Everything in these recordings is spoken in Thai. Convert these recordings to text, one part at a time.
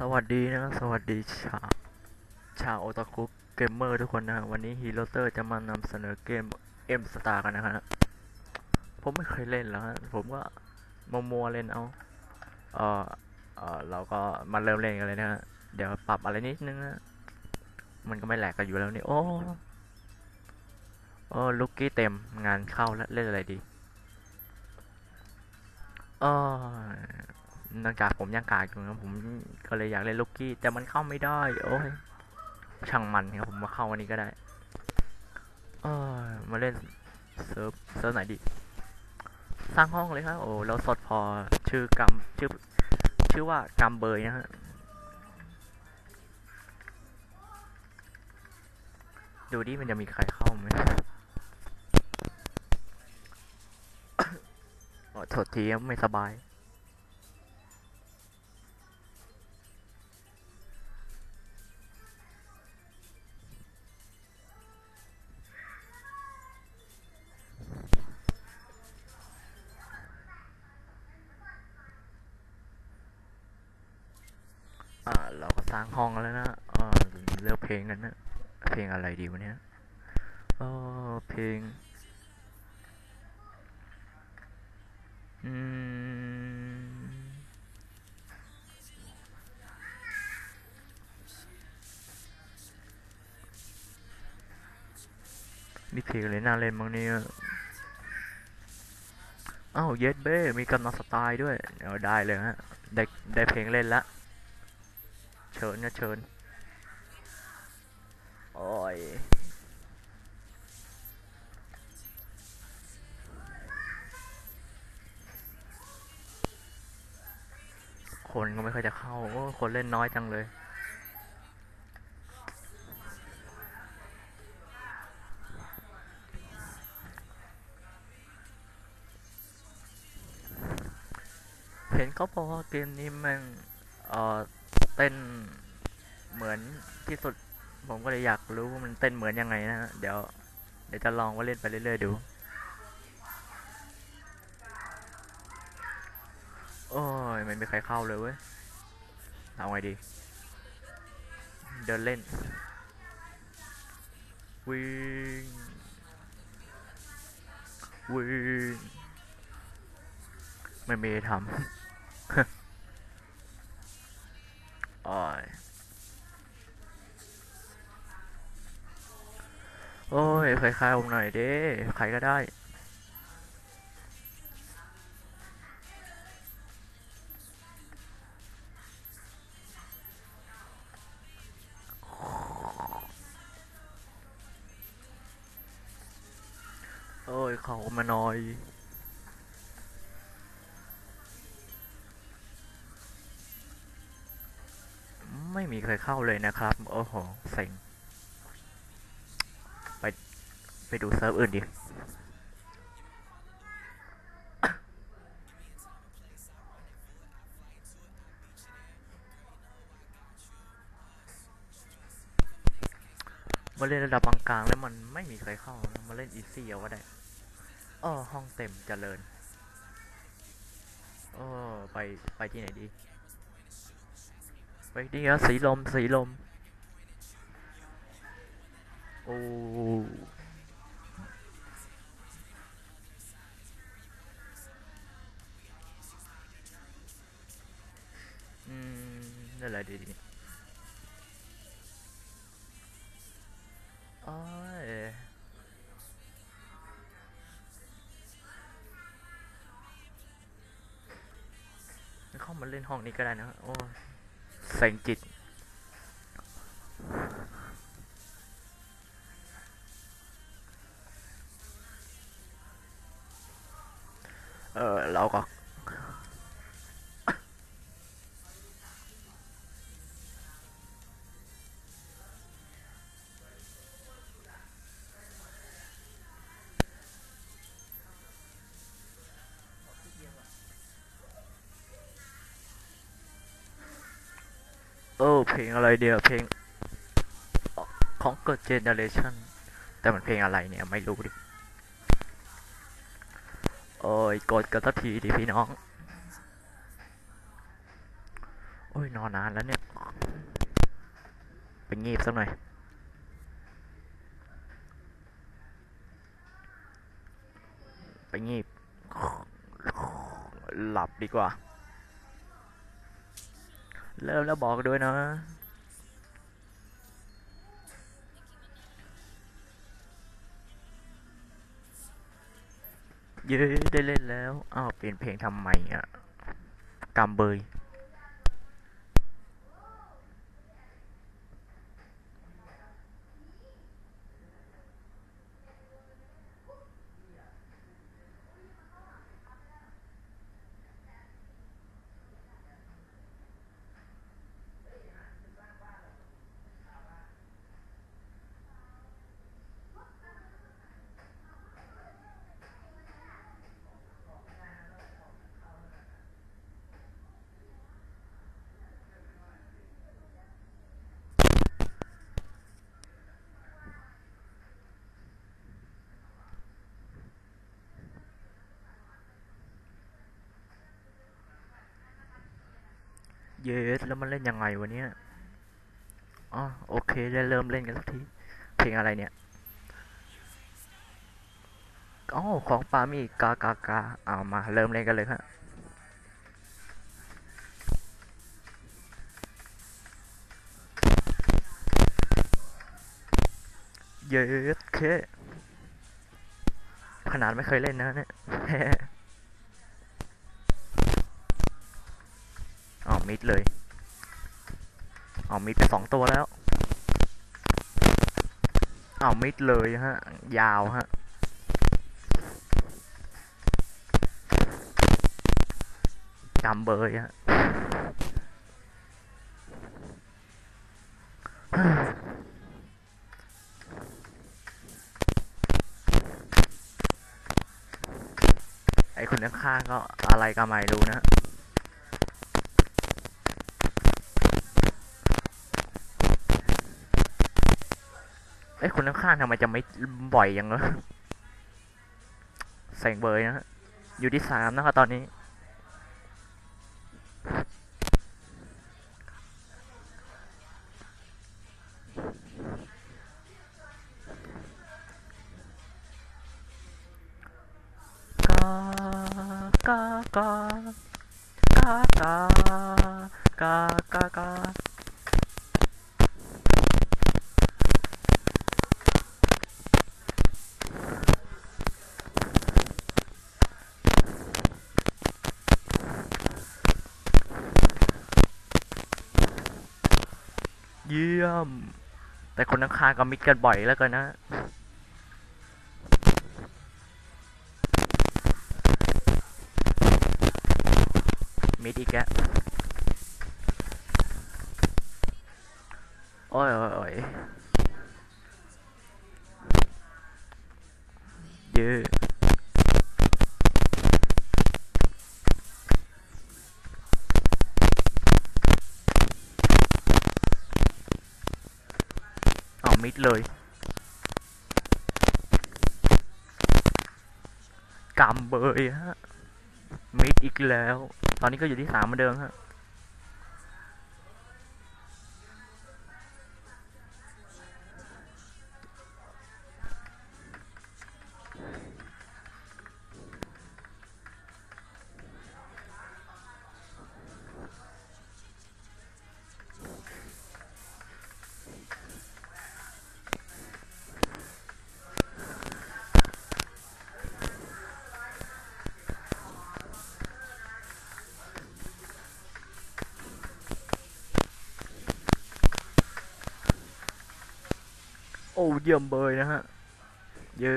สวัสดีนะสวัสดีชาวชาวโอตาคุเกมเมอร์ทุกคนนะฮะวันนี้ฮีโร่เตอร์จะมานำเสนอเกมเอ็มสตาร์กันนะฮะผมไม่เคยเล่นแล้วผมก็มัวมัวๆเล่นเอาเออเออเราก็มาเริ่มเล่นกันเลยนะฮะเดี๋ยวปรับอะไรนิดนึงนะมันก็ไม่แหลกกันอยู่แล้วนี่โอ้โอ้ลูกกี้เต็มงานเข้าแล้วเล่นอะไรดีเออ นื่องจากผมยังกากอยู่นะผมก็เลยอยากเล่นลูกกี้ แต่มันเข้าไม่ได้ โอ้ยช่างมันครับผมมาเข้าวันนี้ก็ได้ เออมาเล่นเซิร์ฟเซิร์ฟไหนดี สร้างห้องเลยครับ โอ้เราสดพอชื่อกำชื่อชื่อว่ากำเบยนะฮะดูดิมันจะมีใครเข้าไหมโอ้โทษทีไม่สบาย เล่นบางเนี่ยอ้าวเยสเบ้ มีกำนันสไตล์ด้วยเดี๋ยวได้เลยฮะ ได้ได้เพลงเล่นละ เชิญนะเชิญ โอ้ยคนก็ไม่ค่อยจะเข้า โอ้ คนเล่นน้อยจังเลย กว่าเกมนี้มันเออเต้นเหมือนที่สุด ผมก็เลยอยากรู้ว่ามันเต้นเหมือนยังไงนะฮะเดี๋ยว เดี๋ยวจะลองว่าเล่นไปเรื่อยๆดู โอ้ยไม่มีใครเข้าเลยเว้ยเอาไงดี เดินเล่น วิ่ง วิ่ง ไม่มีทำ โอ้ยโอ้ยใครๆผมหน่อยเด้ใครก็ได้ โอ้ยเขามาหน่อย ใครเข้าเลยนะครับ โอ้โหเซ็งไปไปดูเซิร์ฟอื่นดิมาเล่นระดับกลางๆแล้วมันไม่มีใครเข้า มาเล่นอีซี่เอาก็ได้อ้อห้องเต็มเจริญโอ้ไปไปที่ไหนดี ไปดีอะสีลมสีลม โอ้อืมนั่นแหละดีดีโอ้ยเข้ามาเล่นห้องนี้ก็ได้นะ โอ้ ยเซ็งจิ ออเออเพลงอะไรเดียวเพลงของเกิดเจเนเรชันแต่มันเพลงอะไรเนี่ยไม่รู้ดิโอ้ยกดกันสักทีดิพี่น้อง โอ้ยนอนนานแล้วเนี่ย ไปงีบสักหน่อย ไปงีบ หลับดีกว่า เริ่มแล้วบอกด้วยนะเย้ได้เล่นแล้ว อ้าว เปลี่ยนเพลงทำไมอะกำเบย เยสแล้วมันเล่นยังไงวะเนี่ยอ๋อโอเคได้เริ่มเล่นกันสักที เพลงอะไรเนี่ยอ๋อของปามีกากากาเอามาเริ่มเล่นกันเลยครับเยสเคขนาดไม่เคยเล่นนะเนี่ย มิดเลยเอ๋อมิดไปสองตัวแล้วเอ๋อมิดเลยฮะ ยาวฮะกำเบยฮะไอคนข้างๆก็อะไรก็ไม่รู้นะ อ้คนข้างๆทำไมจะไม่บ่อยอย่างเนอะแสงเบยนะฮะอยู่ที่สามนะครับตอนนี้ คนข้างๆก็มิดกันบ่อยแล้วกันนะมิดอีกแกะโอ้ยโอ้ยโอ้ยเยอะ มิดเลย กำเบยฮะ มิดอีกแล้ว ตอนนี้ก็อยู่ที่สามเหมือนเดิมฮะ อ้เยี่ยมเบยนะฮะ เย้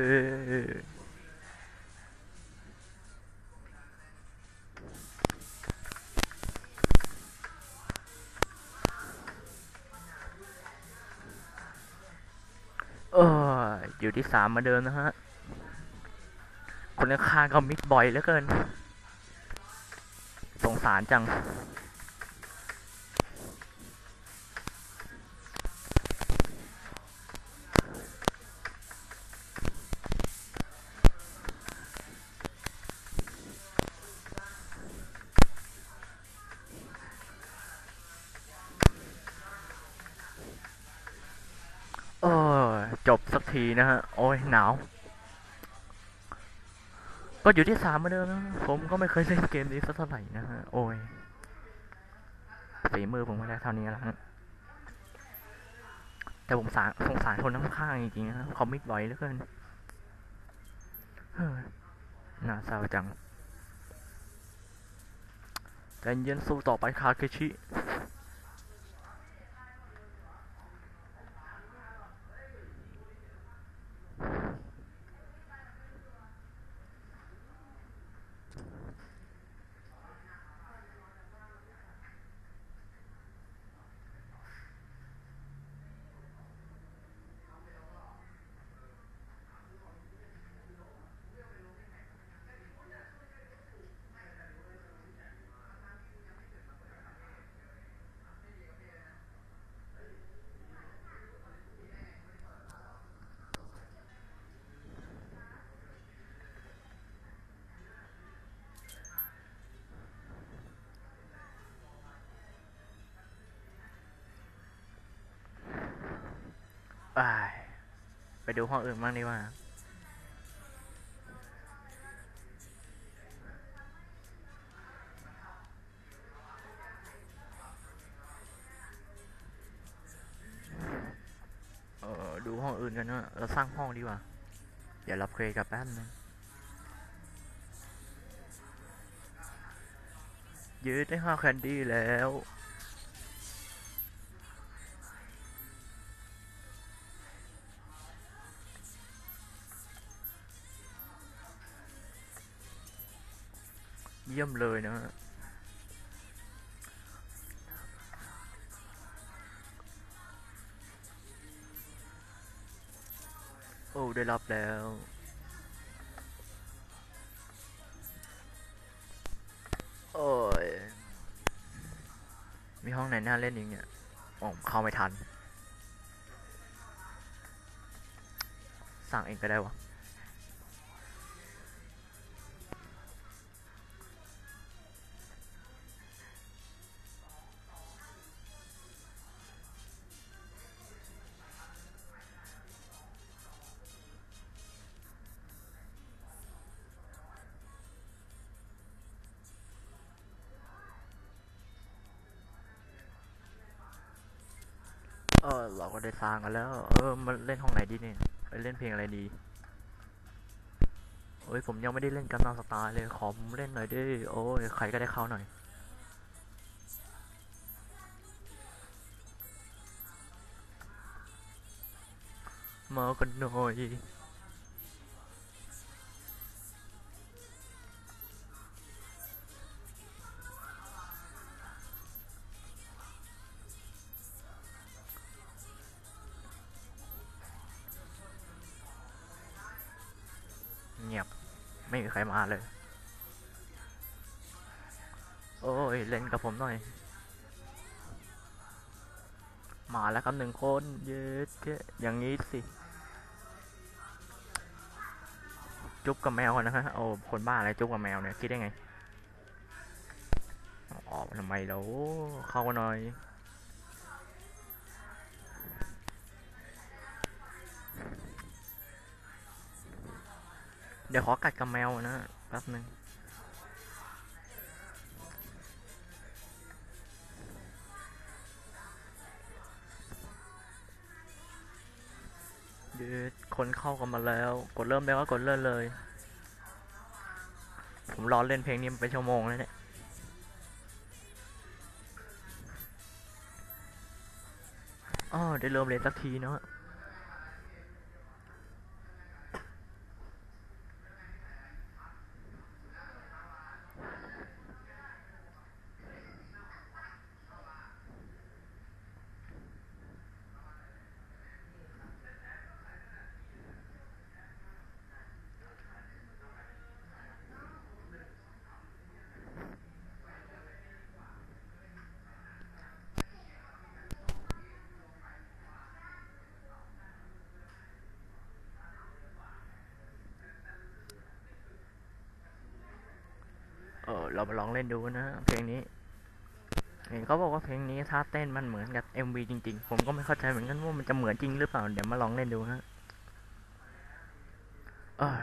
เอออยู่ที่สามมาเดิมนะฮะ คนข้างก็มิดบ่อยเหลือเกิน สงสารจัง จบสักทีนะฮะ โอ้ยหนาว ก็อยู่ที่สามเหมือนเดิมนะผมก็ไม่เคยเล่นเกมนี้สักเท่าไหร่นะฮะ โอ้ยฝีมือผมไม่ได้เท่านี้แล้วฮะแต่ผมสารสงสารคนข้างๆจริงๆนะเขาไม่ไวเหลือเกินน่าเศร้าจังใจเย็นสู้ต่อไปคาเคชิ ไป ไปดูห้องอื่นบ้างดีกว่าเออดูห้องอื่นกันนะเราสร้างห้องดีกว่า เดี๋ยวรับเครกับแป๊บนึงยืดได้ห้าแคนดี้แล้ว ยี่ยมเลยนะฮะโอ้ ได้รับแล้วโอ้ย มีห้องไหนน่าเล่นอีกเนี่ยอ๋อเข้าไม่ทัน สั่งเองก็ได้วะ เราก็ได้สร้างกันแล้ว เออมาเล่นห้องไหนดีเนี่ยไปเล่นเพลงอะไรดีโอ้ยผมยังไม่ได้เล่นกันนอสตาร์เลยขอผมเล่นหน่อยดิโอ้ยใครก็ได้เข้าหน่อยมากันหน่อย รมาเลย โอ้ย เล่นกับผมหน่อย มาแล้วครับหนึ่งคนเย้เจ๊อย่างนี้สิ จุ๊บกับแมวนะฮะโอ้คนบ้าอะไรจุ๊บกับแมวเนี่ย คิดได้ไง ออกทำไมแล้วเข้ามาหน่อย เดี๋ยวขอกัดกับแมวนะแป๊บนึงเดี๋ยวคนเข้ากันมาแล้ว กดเริ่มได้ว่ากดเริ่มเลย ผมรอเล่นเพลงนี้มาเป็นชั่วโมงแล้วเนี่ยอ๋อได้เริ่มเล่นสักทีเนาะ เรามาลองเล่นดูนะเพลงนี้ เห็นเขาบอกว่าเพลงนี้ท่าเต้นมันเหมือนกับ MV จริงๆ ผมก็ไม่เข้าใจเหมือนกันว่ามันจะเหมือนจริงหรือเปล่า เดี๋ยวมาลองเล่นดูฮะเออ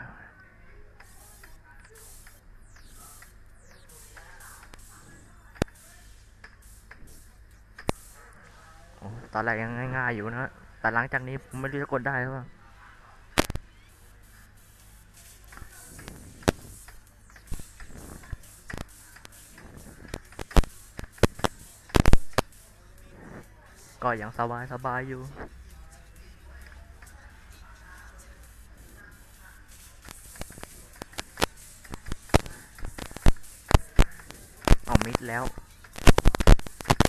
ตอนแรกยังง่ายๆอยู่นะ แต่หลังจากนี้ผมไม่รู้จะกดได้หรือเปล่า ก็ยังสบายสบายอยู่ เอามิดแล้ว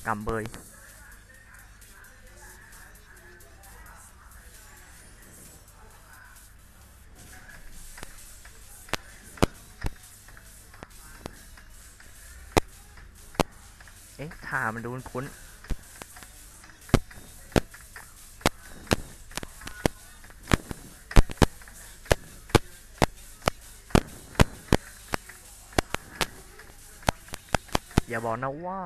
กำเบยเอ๊ะท่ามันดูคุ้น อย่าบอกนะว่า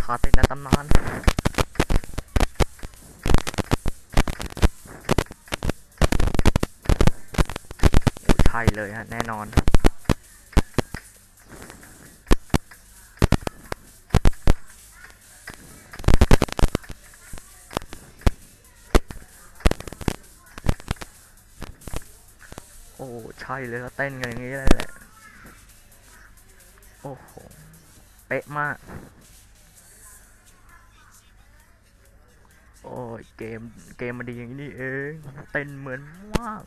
ทาเต้นในตำนานใช่เลยฮะ แน่นอนโอ้ใช่เลยก็เต้นกันอย่างนี้เลยแหละ โอ้โห เป๊ะมาก โอ้ยเกม เกมมันดีอย่างนี้เองเต้นเหมือนมาก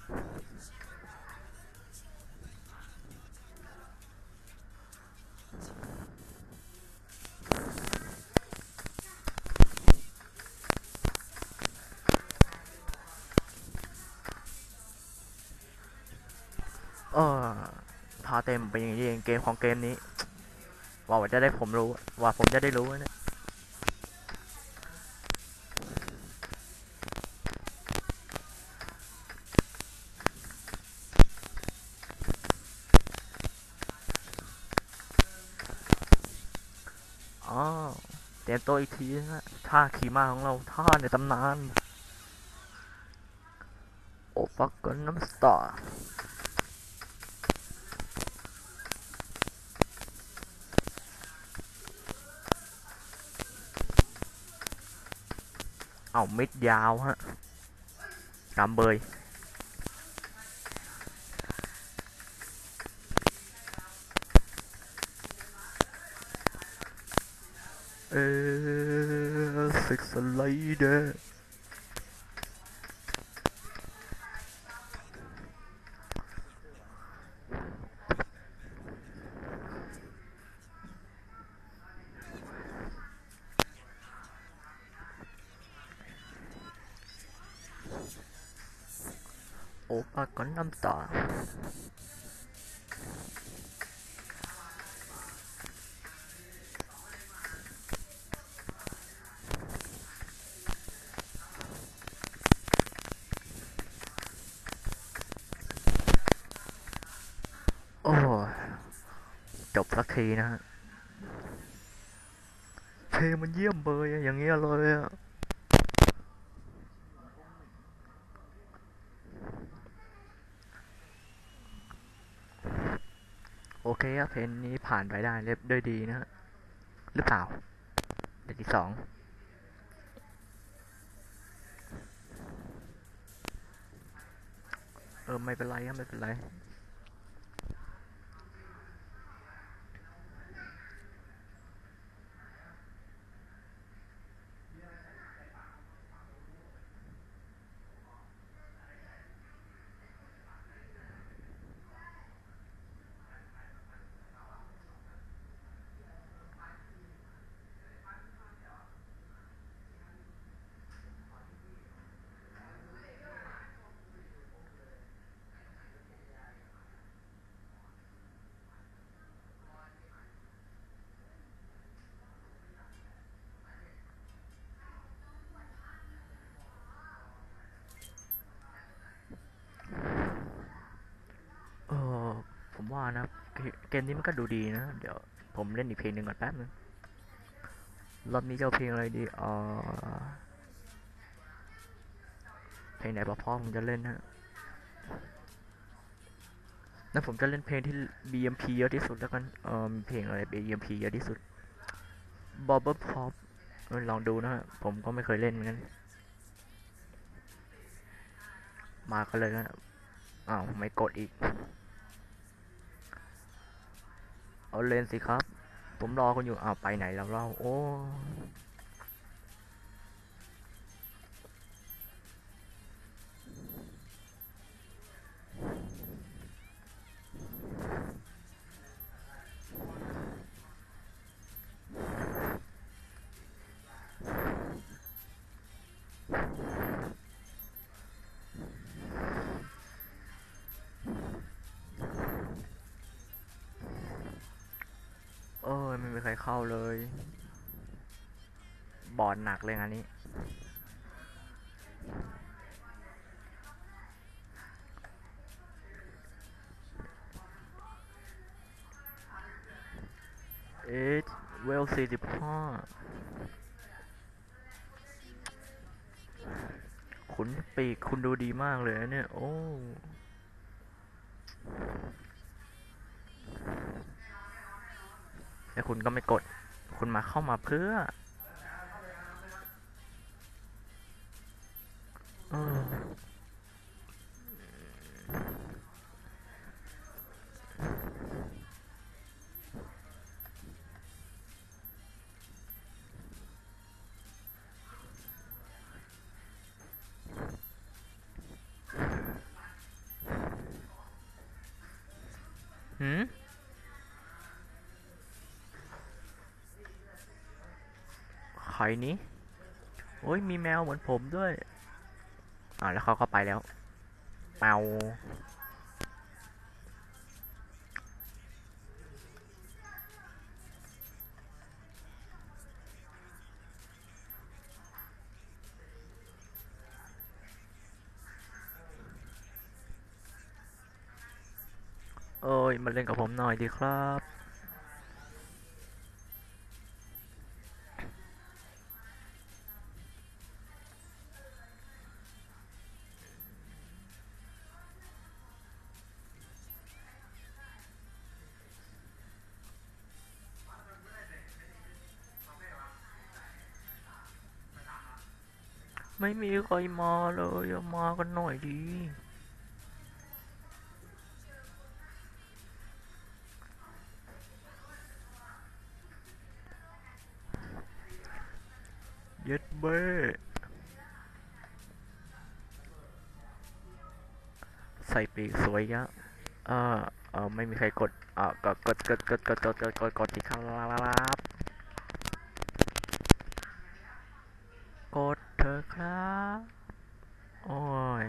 เออพาเต็มเป็นอย่างนี้เองเกมของเกมนี้ ว่าจะได้ผมรู้ ว่าผมจะได้รู้นะอ๋อเตรียมตัวอีกทีนะท่าขี่ม้าของเราท่าในตำนาน โอ้ฟักกันน้ำสตาร์ เอามิดยาวฮะกำเบยเออสิก อ้ปาก่อนน้ำตาโอ้จบสักทีนะฮะเพลงมันเยี่ยมเบยอะอย่างเงี้ยเลยอะโอเคครับเพนนี้ผ่านไปได้เล็บด้วยดีนะฮะหรือเปล่าเด็ดที่สองเออไม่เป็นไรครับไม่เป็นไร เออผม ว่านะ เกมนี้มันก็ดูดีนะ เดี๋ยวผมเล่นอีกเพลงหนึ่งก่อนแป๊บนึงรอบนี้จะเอาเพลงอะไรดีเออเพลงไหนพ่อผมจะเล่นฮะนั่นผมจะเล่นเพลงที่ BMP เยอะที่สุดแล้วกัน เออมีเพลงอะไร BMP เยอะที่สุด Bobble Pop เออลองดูนะฮะ ผมก็ไม่เคยเล่นเหมือนกัน มากันเลยนะอ้าวไม่กดอีก เอาเล่นสิครับ ผมรอคุณอยู่อ้าวไปไหนแล้วเล่าโอ้ ม่มีใครเข้าเลย บอดหนักเลยงานนี้ เอ๊ะเวลสี่สิบห้าขุนปีกคุณดูดีมากเลยเนี่ย โอ้ แต่คุณก็ไม่กด คุณมาเข้ามาเพื่อ เออ ใครนี้โอ้ยมีแมวเหมือนผมด้วยอ่าแล้วเขาก็ไปแล้วแมวเอ้ยมาเล่นกับผมหน่อยดีครับ ไม่มีใครมาเลยอะมากันหน่อยดีเย็ดเบ้ใส่ปีกสวยยะเออเออไม่มีใครกด เอ่อกดกดกดกดกดกดกดกดกดที่ครับกดเถอะครับ โอ้ย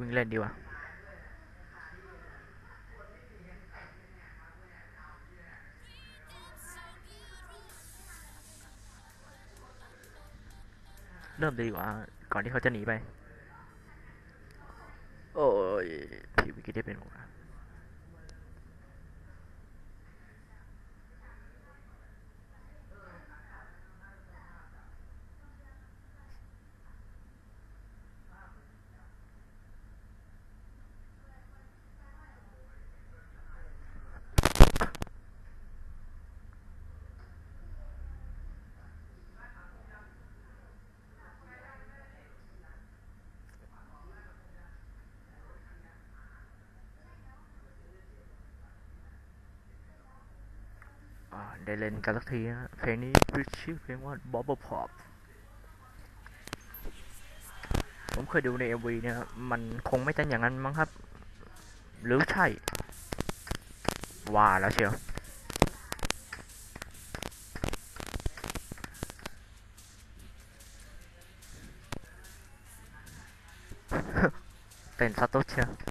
วิ่งเล่นดีกว่าเริ่มดีกว่า ก่อนที่เขาจะหนีไป โอ้ยที่วิกิได้เป็นหัว ได้เล่นกันสักทีนะเพลงนี้ชื่อเพลงว่า Bubble Pop ผมเคยดูใน MV เนี่ยมันคงไม่เป็นอย่างนั้นมั้งครับ หรือใช่ ว่าแล้วเชียวเต้นซะตุ๊ดเชียว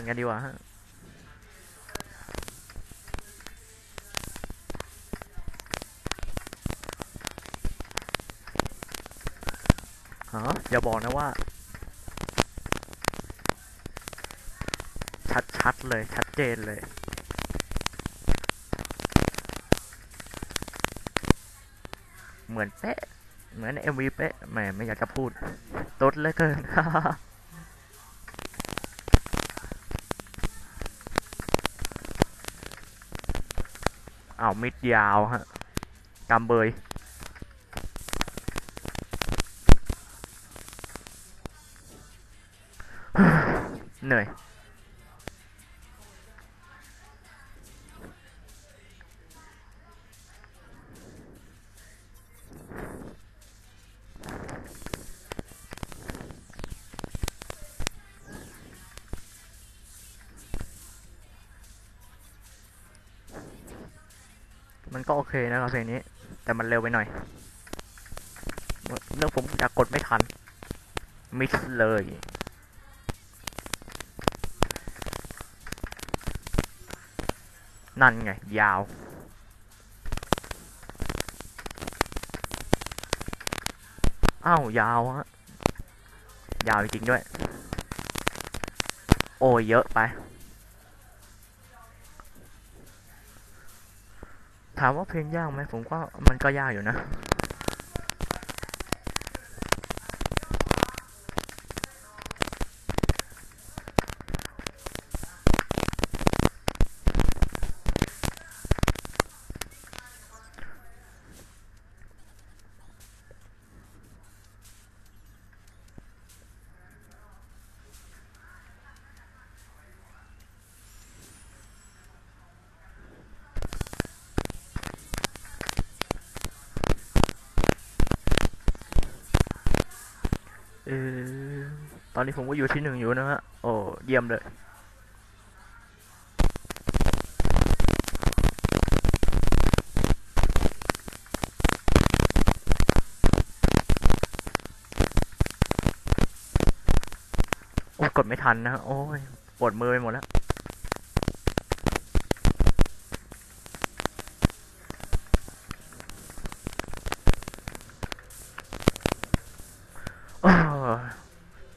อนกันดีกว่าฮะฮะอย่าบอกนะว่า ชัดๆเลย ชัดเจนเลยเหมือนเป๊ะ เหมือนเอ็มวีเป๊ะแหมไม่อยากจะพูดตดเลยเกิน อ้าวมิดยาวฮะกำเบยเหนื่อย ก็โอเคนะครับเพลงนี้ แต่มันเร็วไปหน่อย เรื่องผมอยากกดไม่ทัน มิสเลยนั่นไง ยาว อ้าว ยาวฮะ ยาวจริงด้วย โอ้ยเยอะไป ถามว่าเพลงยากไหมผมก็มันก็ยากอยู่นะ ตอนนี้ผมก็อยู่ที่หนึ่งอยู่นะฮะ โอ้ เยี่ยมเลย โอ้ กดไม่ทันนะฮะโอ้ย ปวดมือไปหมดแล้ว โอ้ย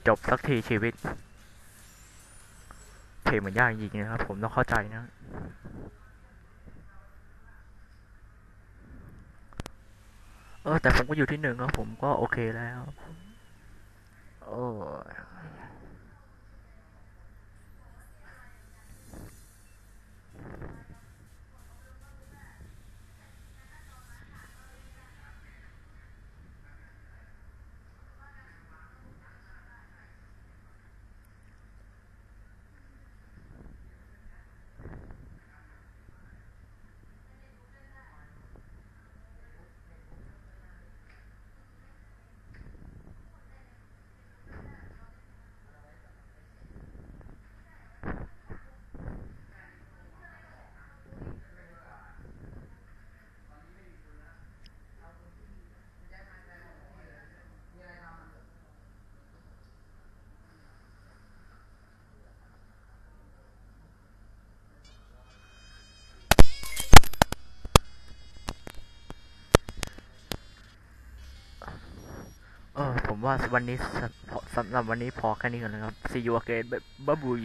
จบสัก ทีชีวิตเพลงมันยากจริงนะครับ ผมต้องเข้าใจนะเออแต่ผมก็อยู่ที่หนึ่งครับผมก็โอเคแล้ว โอ้ยเออ ผม ว่าวันนี้สำหรับวันนี้พอแค่นี้ก่อนนะครับ see you again บ๊ายบาย